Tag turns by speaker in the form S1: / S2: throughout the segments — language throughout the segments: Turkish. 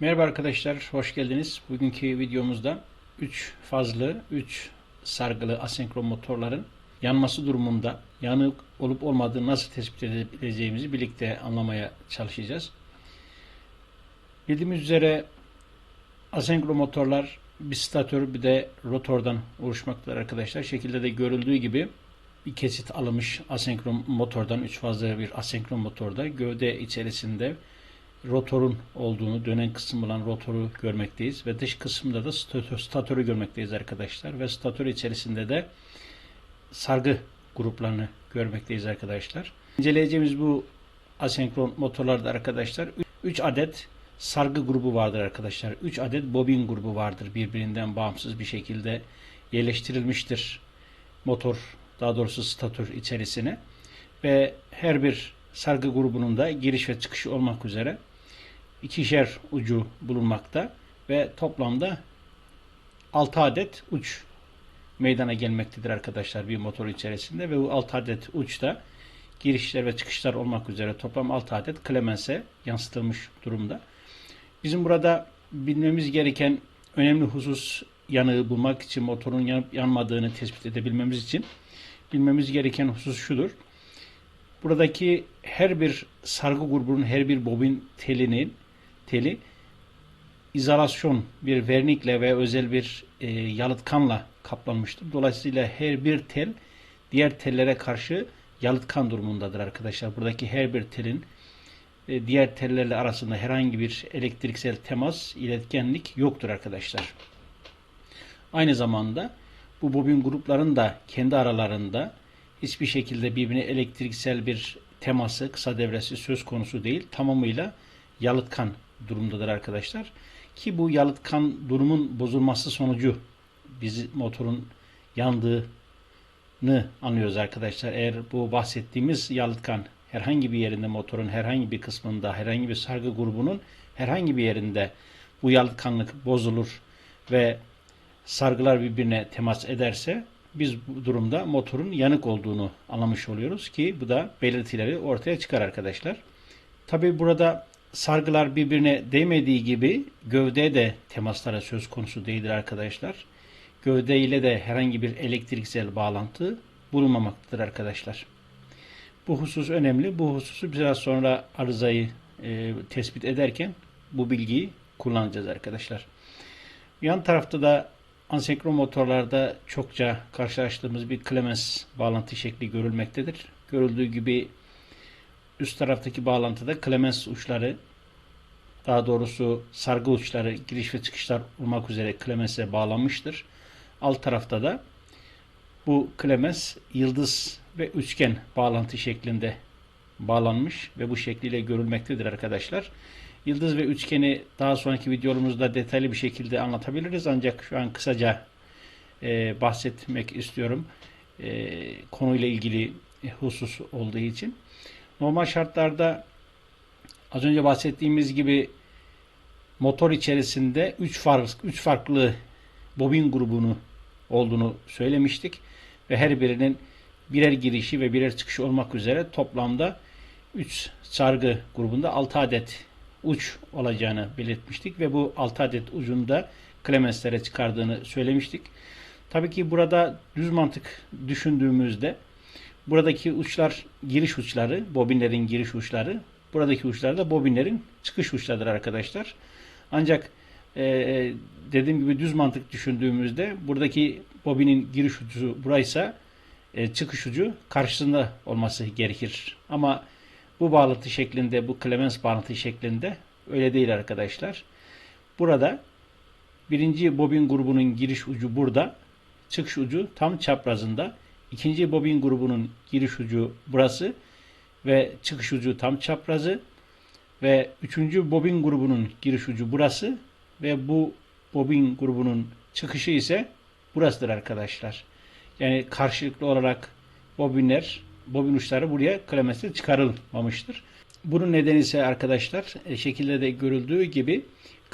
S1: Merhaba arkadaşlar, hoş geldiniz. Bugünkü videomuzda 3 fazlı, 3 sargılı asenkron motorların yanması durumunda yanık olup olmadığını nasıl tespit edebileceğimizi birlikte anlamaya çalışacağız. Bildiğimiz üzere asenkron motorlar bir statör bir de rotordan oluşmaktadır arkadaşlar. Şekilde de görüldüğü gibi bir kesit alınmış asenkron motordan, 3 fazla bir asenkron motorda gövde içerisinde rotorun olduğunu, dönen kısım olan rotoru görmekteyiz ve dış kısımda da statör, statörü görmekteyiz arkadaşlar ve statör içerisinde de sargı gruplarını görmekteyiz arkadaşlar. İnceleyeceğimiz bu asenkron motorlarda arkadaşlar 3 adet sargı grubu vardır arkadaşlar. 3 adet bobin grubu vardır birbirinden bağımsız bir şekilde yerleştirilmiştir motor daha doğrusu statör içerisine ve her bir sargı grubunun da giriş ve çıkışı olmak üzere ikişer ucu bulunmakta ve toplamda 6 adet uç meydana gelmektedir arkadaşlar bir motor içerisinde ve bu 6 adet uçta girişler ve çıkışlar olmak üzere toplam 6 adet klemense yansıtılmış durumda. Bizim burada bilmemiz gereken önemli husus yanığı bulmak için motorun yanıp yanmadığını tespit edebilmemiz için bilmemiz gereken husus şudur. Buradaki her bir sargı grubunun her bir bobin telinin teli izolasyon bir vernikle ve özel bir e, yalıtkanla kaplanmıştır. Dolayısıyla her bir tel diğer tellere karşı yalıtkan durumundadır arkadaşlar. Buradaki her bir telin e, diğer tellerle arasında herhangi bir elektriksel temas, iletkenlik yoktur arkadaşlar. Aynı zamanda bu bobin grupların da kendi aralarında hiçbir şekilde birbirine elektriksel bir teması, kısa devresi söz konusu değil. Tamamıyla yalıtkan durumdadır arkadaşlar. Ki bu yalıtkan durumun bozulması sonucu bizi motorun yandığını anlıyoruz arkadaşlar. Eğer bu bahsettiğimiz yalıtkan herhangi bir yerinde motorun herhangi bir kısmında herhangi bir sargı grubunun herhangi bir yerinde bu yalıtkanlık bozulur ve sargılar birbirine temas ederse biz bu durumda motorun yanık olduğunu anlamış oluyoruz ki bu da belirtileri ortaya çıkar arkadaşlar. Tabi burada sargılar birbirine değmediği gibi gövde de temaslara söz konusu değildir arkadaşlar. Gövde ile de herhangi bir elektriksel bağlantı bulunmamaktadır arkadaşlar. Bu husus önemli. Bu hususu biraz sonra arızayı e, tespit ederken bu bilgiyi kullanacağız arkadaşlar. Yan tarafta da Ansenkron motorlarda çokça karşılaştığımız bir Clemens bağlantı şekli görülmektedir. Görüldüğü gibi üst taraftaki bağlantıda Clemens uçları daha doğrusu sargı uçları giriş ve çıkışlar olmak üzere Clemens'e bağlanmıştır. Alt tarafta da bu Clemens yıldız ve üçgen bağlantı şeklinde bağlanmış ve bu şekliyle görülmektedir arkadaşlar. Yıldız ve üçgeni daha sonraki videomuzda detaylı bir şekilde anlatabiliriz. Ancak şu an kısaca e, bahsetmek istiyorum. E, konuyla ilgili husus olduğu için. Normal şartlarda az önce bahsettiğimiz gibi motor içerisinde 3 farklı, üç farklı bobin grubunu olduğunu söylemiştik. Ve her birinin birer girişi ve birer çıkışı olmak üzere toplamda 3 sargı grubunda 6 adet uç olacağını belirtmiştik ve bu 6 adet ucunda Clemenslere çıkardığını söylemiştik. Tabii ki burada düz mantık düşündüğümüzde buradaki uçlar giriş uçları, bobinlerin giriş uçları, buradaki uçlar da bobinlerin çıkış uçlarıdır arkadaşlar. Ancak e, dediğim gibi düz mantık düşündüğümüzde buradaki bobinin giriş ucu buraysa e, çıkış ucu karşısında olması gerekir. Ama bu bağlantı şeklinde, bu Clemens bağlantı şeklinde öyle değil arkadaşlar. Burada birinci bobin grubunun giriş ucu burada, çıkış ucu tam çaprazında. İkinci bobin grubunun giriş ucu burası ve çıkış ucu tam çaprazı ve üçüncü bobin grubunun giriş ucu burası ve bu bobin grubunun çıkışı ise burasıdır arkadaşlar. Yani karşılıklı olarak bobinler bobin uçları buraya klemesle çıkarılmamıştır. Bunun nedeni ise arkadaşlar e, şekilde de görüldüğü gibi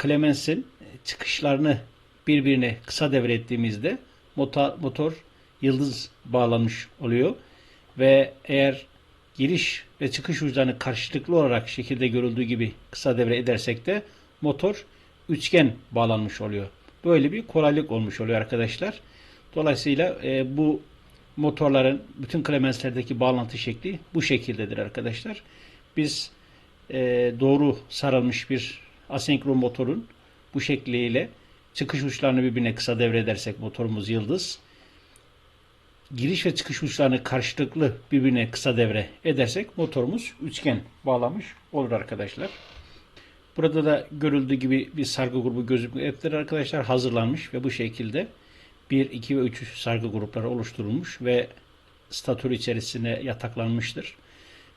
S1: Clemens'in çıkışlarını birbirine kısa devrettiğimizde motor, motor yıldız bağlanmış oluyor ve eğer giriş ve çıkış uçlarını karşılıklı olarak şekilde görüldüğü gibi kısa devre edersek de motor üçgen bağlanmış oluyor. Böyle bir kolaylık olmuş oluyor arkadaşlar. Dolayısıyla e, bu motorların bütün klemenslerdeki bağlantı şekli bu şekildedir arkadaşlar. Biz e, doğru sarılmış bir asenkron motorun bu şekliyle çıkış uçlarını birbirine kısa devre edersek motorumuz yıldız. Giriş ve çıkış uçlarını karşılıklı birbirine kısa devre edersek motorumuz üçgen bağlamış olur arkadaşlar. Burada da görüldüğü gibi bir sargı grubu gözükmektedir arkadaşlar. Hazırlanmış ve bu şekilde 1, 2 ve 3 sargı grupları oluşturulmuş ve statür içerisine yataklanmıştır.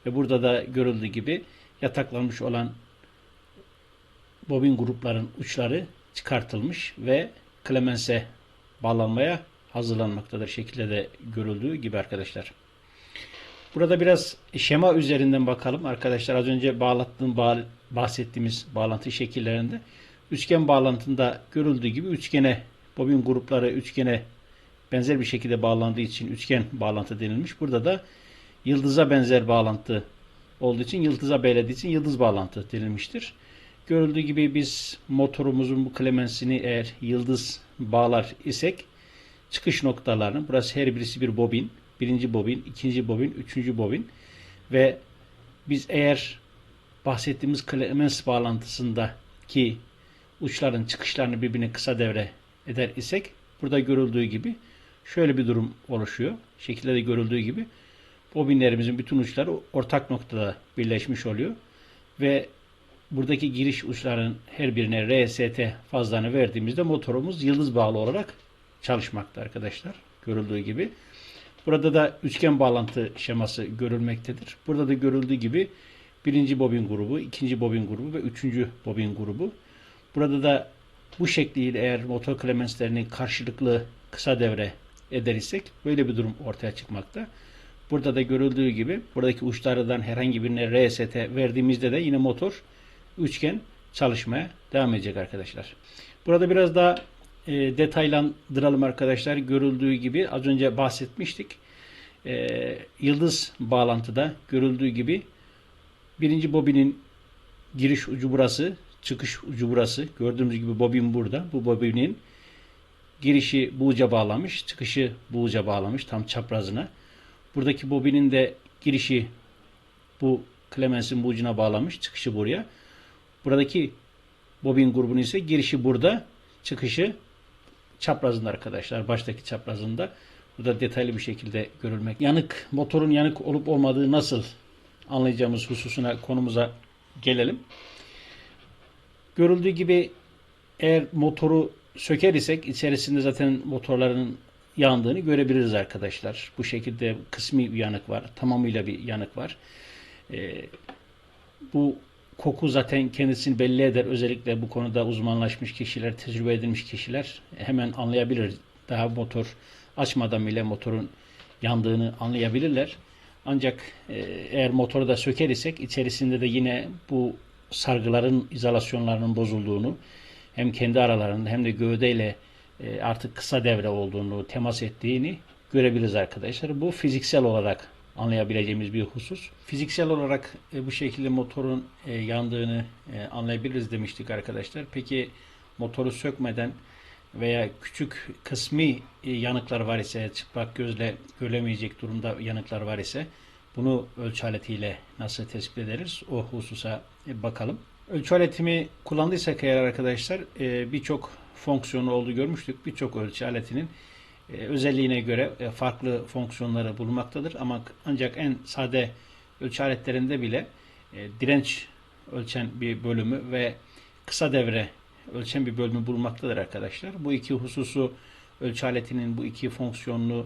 S1: Ve burada da görüldüğü gibi yataklanmış olan bobin grupların uçları çıkartılmış ve klemense bağlanmaya hazırlanmaktadır. Şekilde de görüldüğü gibi arkadaşlar. Burada biraz şema üzerinden bakalım arkadaşlar. Az önce bağlattığım bahsettiğimiz bağlantı şekillerinde üçgen bağlantında görüldüğü gibi üçgene bobin grupları üçgene benzer bir şekilde bağlandığı için üçgen bağlantı denilmiş. Burada da yıldıza benzer bağlantı olduğu için yıldıza belediği için yıldız bağlantı denilmiştir. Görüldüğü gibi biz motorumuzun bu klemensini eğer yıldız bağlar isek çıkış noktalarını burası her birisi bir bobin. Birinci bobin, ikinci bobin, üçüncü bobin ve biz eğer bahsettiğimiz klemens bağlantısındaki uçların çıkışlarını birbirine kısa devre eder isek burada görüldüğü gibi şöyle bir durum oluşuyor. Şekilde de görüldüğü gibi bobinlerimizin bütün uçları ortak noktada birleşmiş oluyor. Ve buradaki giriş uçların her birine RST fazlarını verdiğimizde motorumuz yıldız bağlı olarak çalışmakta arkadaşlar. Görüldüğü gibi. Burada da üçgen bağlantı şeması görülmektedir. Burada da görüldüğü gibi birinci bobin grubu, ikinci bobin grubu ve üçüncü bobin grubu. Burada da bu şekliyle eğer motor klemenslerini karşılıklı kısa devre eder isek böyle bir durum ortaya çıkmakta. Burada da görüldüğü gibi buradaki uçlardan herhangi birine RST verdiğimizde de yine motor üçgen çalışmaya devam edecek arkadaşlar. Burada biraz daha e, detaylandıralım arkadaşlar. Görüldüğü gibi az önce bahsetmiştik. E, yıldız bağlantıda görüldüğü gibi birinci bobinin giriş ucu burası, çıkış ucu burası. Gördüğümüz gibi bobin burada. Bu bobinin girişi bu uca bağlamış, çıkışı bu uca bağlamış tam çaprazına. Buradaki bobinin de girişi bu Clemens'in bu ucuna bağlamış, çıkışı buraya. Buradaki bobin grubunun ise girişi burada, çıkışı çaprazında arkadaşlar. Baştaki çaprazında. Burada detaylı bir şekilde görülmek. Yanık, motorun yanık olup olmadığı nasıl anlayacağımız hususuna konumuza gelelim. Görüldüğü gibi eğer motoru söker isek içerisinde zaten motorların yandığını görebiliriz arkadaşlar. Bu şekilde kısmi bir yanık var. Tamamıyla bir yanık var. Ee, bu koku zaten kendisini belli eder. Özellikle bu konuda uzmanlaşmış kişiler, tecrübe edilmiş kişiler hemen anlayabilir. Daha motor açmadan bile motorun yandığını anlayabilirler. Ancak e, eğer motoru da söker isek içerisinde de yine bu sargıların izolasyonlarının bozulduğunu hem kendi aralarında hem de gövdeyle e, artık kısa devre olduğunu, temas ettiğini görebiliriz arkadaşlar. Bu fiziksel olarak anlayabileceğimiz bir husus. Fiziksel olarak e, bu şekilde motorun e, yandığını anlayabiliriz demiştik arkadaşlar. Peki motoru sökmeden veya küçük kısmi yanıklar var ise, çıplak gözle göremeyecek durumda yanıklar var ise bunu ölçü aletiyle nasıl tespit ederiz? O hususa bakalım. Ölçü aletimi kullandıysak eğer arkadaşlar birçok fonksiyonu olduğu görmüştük. Birçok ölçü aletinin e, özelliğine göre e, farklı fonksiyonları bulunmaktadır. Ama ancak en sade ölçü aletlerinde bile e, direnç ölçen bir bölümü ve kısa devre ölçen bir bölümü bulunmaktadır arkadaşlar. Bu iki hususu ölçü aletinin bu iki fonksiyonunu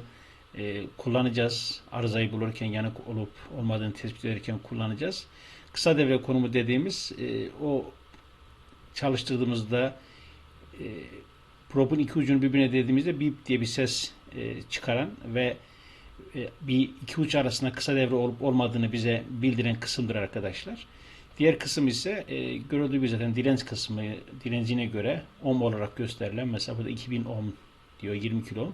S1: kullanacağız. Arızayı bulurken yanık olup olmadığını tespit ederken kullanacağız. Kısa devre konumu dediğimiz o çalıştırdığımızda e, probun iki ucunu birbirine dediğimizde bip diye bir ses e, çıkaran ve e, bir iki uç arasında kısa devre olup olmadığını bize bildiren kısımdır arkadaşlar. Diğer kısım ise e, görüldüğü gibi zaten direnç kısmı direncine göre ohm olarak gösterilen mesela burada 2000 ohm diyor 20 kilo.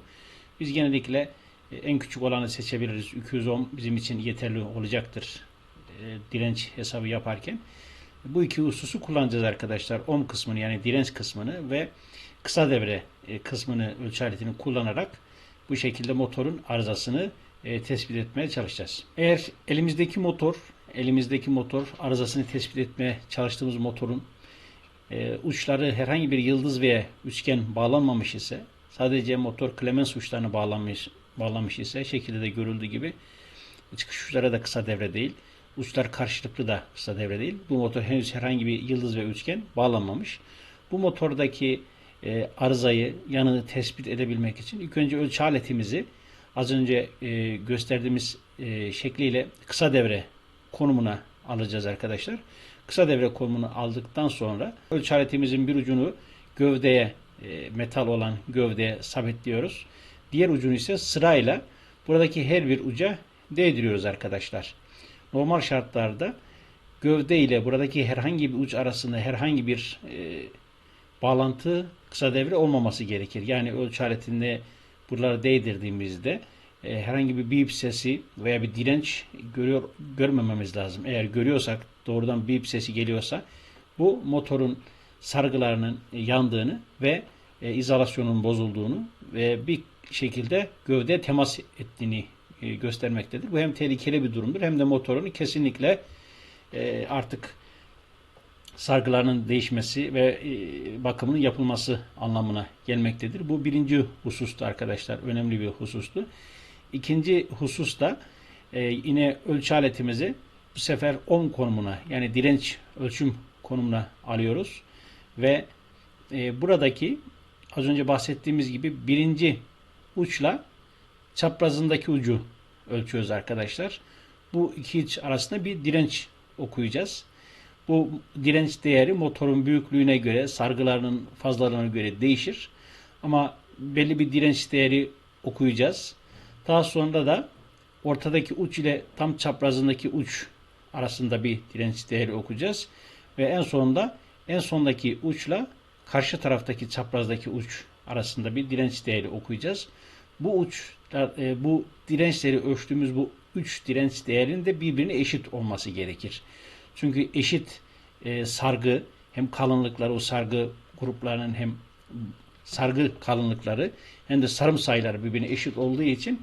S1: Biz genellikle e, en küçük olanı seçebiliriz. 200 ohm bizim için yeterli olacaktır e, direnç hesabı yaparken. Bu iki hususu kullanacağız arkadaşlar. Ohm kısmını yani direnç kısmını ve kısa devre e, kısmını ölçü aletini kullanarak bu şekilde motorun arızasını e, tespit etmeye çalışacağız. Eğer elimizdeki motor, elimizdeki motor arızasını tespit etmeye çalıştığımız motorun e, uçları herhangi bir yıldız veya üçgen bağlanmamış ise sadece motor klemens uçlarına bağlanmış bağlanmış ise şekilde de görüldüğü gibi çıkış uçları da kısa devre değil. Uçlar karşılıklı da kısa devre değil. Bu motor henüz herhangi bir yıldız ve üçgen bağlanmamış. Bu motordaki e, arızayı, yanını tespit edebilmek için ilk önce ölçü aletimizi az önce e, gösterdiğimiz e, şekliyle kısa devre konumuna alacağız arkadaşlar. Kısa devre konumunu aldıktan sonra ölçü aletimizin bir ucunu gövdeye, e, metal olan gövdeye sabitliyoruz. Diğer ucunu ise sırayla buradaki her bir uca değdiriyoruz arkadaşlar. Normal şartlarda gövde ile buradaki herhangi bir uç arasında herhangi bir e, bağlantı kısa devre olmaması gerekir. Yani ölçü aletinde buraları değdirdiğimizde e, herhangi bir bip sesi veya bir direnç görüyor görmememiz lazım. Eğer görüyorsak doğrudan bip sesi geliyorsa bu motorun sargılarının yandığını ve e, izolasyonun bozulduğunu ve bir şekilde gövde temas ettiğini e, göstermektedir. Bu hem tehlikeli bir durumdur hem de motorun kesinlikle e, artık sargılarının değişmesi ve e, bakımının yapılması anlamına gelmektedir. Bu birinci husustu arkadaşlar. Önemli bir husustu. İkinci husus da e, yine ölçü aletimizi bu sefer ohm konumuna yani direnç ölçüm konumuna alıyoruz. Ve e, buradaki az önce bahsettiğimiz gibi birinci uçla çaprazındaki ucu ölçüyoruz arkadaşlar. Bu iki iç arasında bir direnç okuyacağız. Bu direnç değeri motorun büyüklüğüne göre, sargılarının fazlalığına göre değişir. Ama belli bir direnç değeri okuyacağız. Daha sonra da ortadaki uç ile tam çaprazındaki uç arasında bir direnç değeri okuyacağız. Ve en sonunda en sondaki uçla karşı taraftaki çaprazdaki uç arasında bir direnç değeri okuyacağız. Bu uç e, bu dirençleri ölçtüğümüz bu üç direnç değerinin de birbirine eşit olması gerekir. Çünkü eşit e, sargı hem kalınlıkları o sargı gruplarının hem sargı kalınlıkları hem de sarım sayıları birbirine eşit olduğu için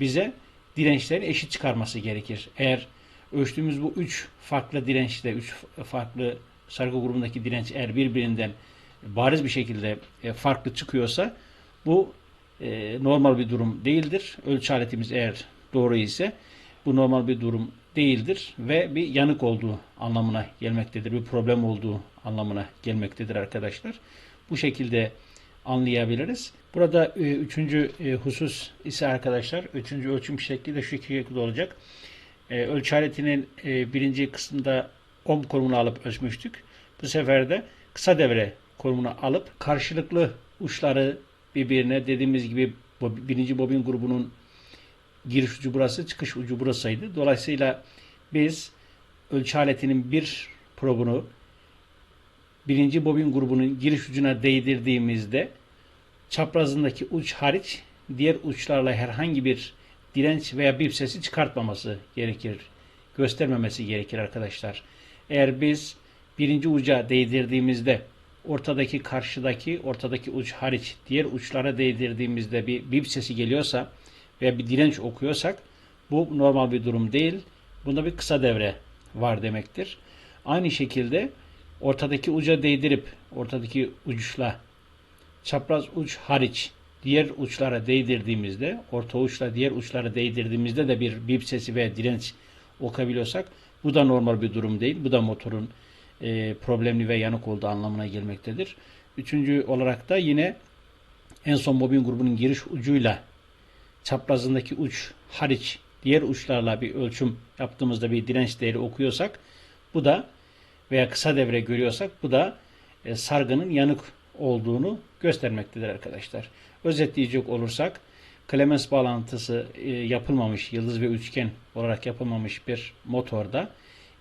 S1: bize dirençleri eşit çıkarması gerekir. Eğer ölçtüğümüz bu üç farklı dirençte, üç farklı sargı grubundaki direnç eğer birbirinden bariz bir şekilde e, farklı çıkıyorsa bu e, normal bir durum değildir. Ölçü aletimiz eğer doğru ise bu normal bir durum değildir ve bir yanık olduğu anlamına gelmektedir. Bir problem olduğu anlamına gelmektedir arkadaşlar. Bu şekilde anlayabiliriz. Burada e, üçüncü e, husus ise arkadaşlar, üçüncü ölçüm şekli de şu şekilde olacak. E, ölçü aletinin e, birinci kısmında ohm konumunu alıp ölçmüştük. Bu sefer de kısa devre konumunu alıp karşılıklı uçları birbirine dediğimiz gibi birinci bobin grubunun giriş ucu burası, çıkış ucu burasıydı. Dolayısıyla biz ölçü aletinin bir probunu birinci bobin grubunun giriş ucuna değdirdiğimizde çaprazındaki uç hariç diğer uçlarla herhangi bir direnç veya bip sesi çıkartmaması gerekir. Göstermemesi gerekir arkadaşlar. Eğer biz birinci uca değdirdiğimizde ortadaki karşıdaki ortadaki uç hariç diğer uçlara değdirdiğimizde bir bip sesi geliyorsa veya bir direnç okuyorsak bu normal bir durum değil. Bunda bir kısa devre var demektir. Aynı şekilde ortadaki uca değdirip ortadaki uçla çapraz uç hariç diğer uçlara değdirdiğimizde orta uçla diğer uçlara değdirdiğimizde de bir bip sesi ve direnç okuyabiliyorsak bu da normal bir durum değil. Bu da motorun e, problemli ve yanık olduğu anlamına gelmektedir. Üçüncü olarak da yine en son bobin grubunun giriş ucuyla çaprazındaki uç hariç diğer uçlarla bir ölçüm yaptığımızda bir direnç değeri okuyorsak bu da veya kısa devre görüyorsak bu da e, sargının yanık olduğunu göstermektedir arkadaşlar. Özetleyecek olursak klemens bağlantısı e, yapılmamış yıldız ve üçgen olarak yapılmamış bir motorda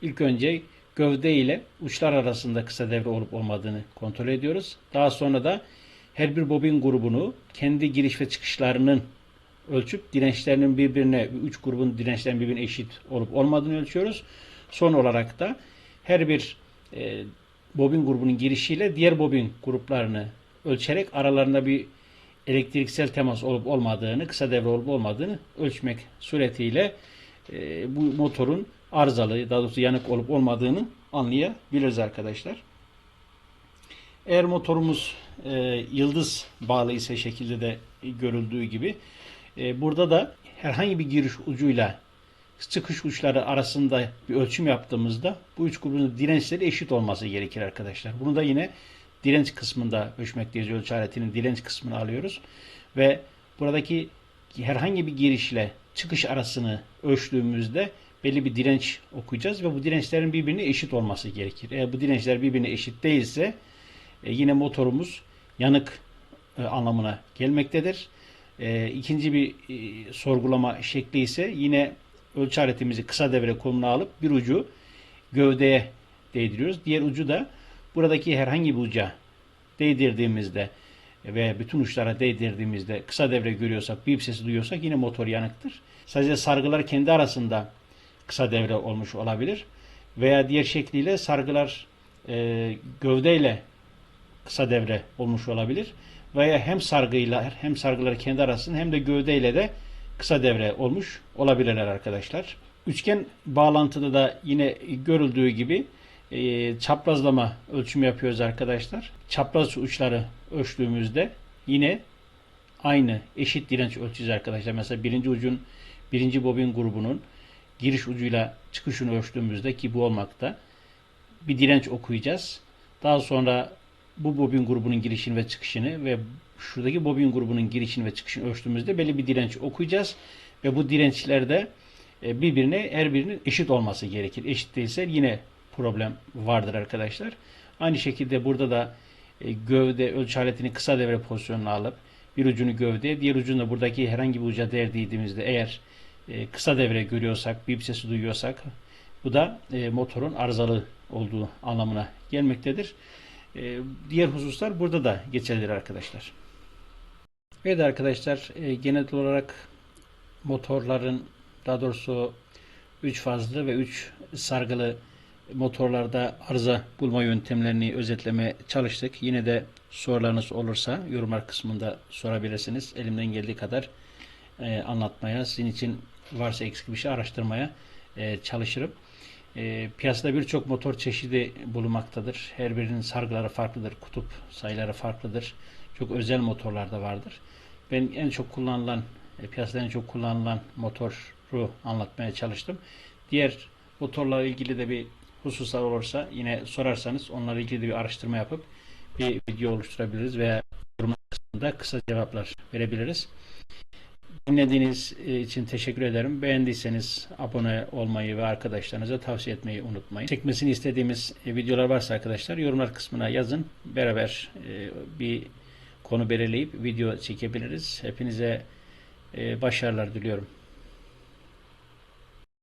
S1: ilk önce gövde ile uçlar arasında kısa devre olup olmadığını kontrol ediyoruz. Daha sonra da her bir bobin grubunu kendi giriş ve çıkışlarının ölçüp dirençlerinin birbirine, üç grubun dirençlerinin birbirine eşit olup olmadığını ölçüyoruz. Son olarak da her bir e, bobin grubunun girişiyle diğer bobin gruplarını ölçerek aralarında bir elektriksel temas olup olmadığını, kısa devre olup olmadığını ölçmek suretiyle e, bu motorun arızalı, daha doğrusu yanık olup olmadığını anlayabiliriz arkadaşlar. Eğer motorumuz e, yıldız bağlı ise şekilde de görüldüğü gibi burada da herhangi bir giriş ucuyla çıkış uçları arasında bir ölçüm yaptığımızda bu üç grubun dirençleri eşit olması gerekir arkadaşlar. Bunu da yine direnç kısmında ölçmekteyiz. Ölçü aletinin direnç kısmını alıyoruz. Ve buradaki herhangi bir girişle çıkış arasını ölçtüğümüzde belli bir direnç okuyacağız ve bu dirençlerin birbirine eşit olması gerekir. Eğer bu dirençler birbirine eşit değilse e, yine motorumuz yanık e, anlamına gelmektedir. E, ikinci bir e, sorgulama şekli ise yine ölçü aletimizi kısa devre konumuna alıp bir ucu gövdeye değdiriyoruz. Diğer ucu da buradaki herhangi bir uca değdirdiğimizde ve bütün uçlara değdirdiğimizde kısa devre görüyorsak, bip sesi duyuyorsak yine motor yanıktır. Sadece sargılar kendi arasında kısa devre olmuş olabilir. Veya diğer şekliyle sargılar e, gövdeyle kısa devre olmuş olabilir. Veya hem sargıyla hem sargıları kendi arasında hem de gövdeyle de kısa devre olmuş olabilirler arkadaşlar. Üçgen bağlantıda da yine görüldüğü gibi e, çaprazlama ölçümü yapıyoruz arkadaşlar. Çapraz uçları ölçtüğümüzde yine aynı eşit direnç ölçeceğiz arkadaşlar. Mesela birinci ucun birinci bobin grubunun giriş ucuyla çıkışını ölçtüğümüzde ki bu olmakta bir direnç okuyacağız. Daha sonra bu bobin grubunun girişini ve çıkışını ve şuradaki bobin grubunun girişini ve çıkışını ölçtüğümüzde belli bir direnç okuyacağız. Ve bu dirençlerde e, birbirine her birinin eşit olması gerekir. Eşit değilse yine problem vardır arkadaşlar. Aynı şekilde burada da e, gövde ölçü aletini kısa devre pozisyonuna alıp bir ucunu gövdeye, diğer ucunu da buradaki herhangi bir uca değdiğimizde eğer e, kısa devre görüyorsak, bip sesi duyuyorsak bu da motorun arızalı olduğu anlamına gelmektedir. Diğer hususlar burada da geçerlidir arkadaşlar. Evet arkadaşlar genel olarak motorların daha doğrusu 3 fazlı ve 3 sargılı motorlarda arıza bulma yöntemlerini özetlemeye çalıştık. Yine de sorularınız olursa yorumlar kısmında sorabilirsiniz. Elimden geldiği kadar e, anlatmaya, sizin için varsa eksik bir şey araştırmaya e, çalışırım. E, piyasada birçok motor çeşidi bulunmaktadır. Her birinin sargıları farklıdır, kutup sayıları farklıdır. Çok özel motorlar da vardır. Ben en çok kullanılan, e, piyasada en çok kullanılan motoru anlatmaya çalıştım. Diğer motorla ilgili de bir hususlar olursa yine sorarsanız onlarla ilgili de bir araştırma yapıp bir video oluşturabiliriz veya yorumlar kısa cevaplar verebiliriz. Dinlediğiniz için teşekkür ederim. Beğendiyseniz abone olmayı ve arkadaşlarınıza tavsiye etmeyi unutmayın. Çekmesini istediğimiz videolar varsa arkadaşlar yorumlar kısmına yazın. Beraber e, bir konu belirleyip video çekebiliriz. Hepinize e, başarılar diliyorum.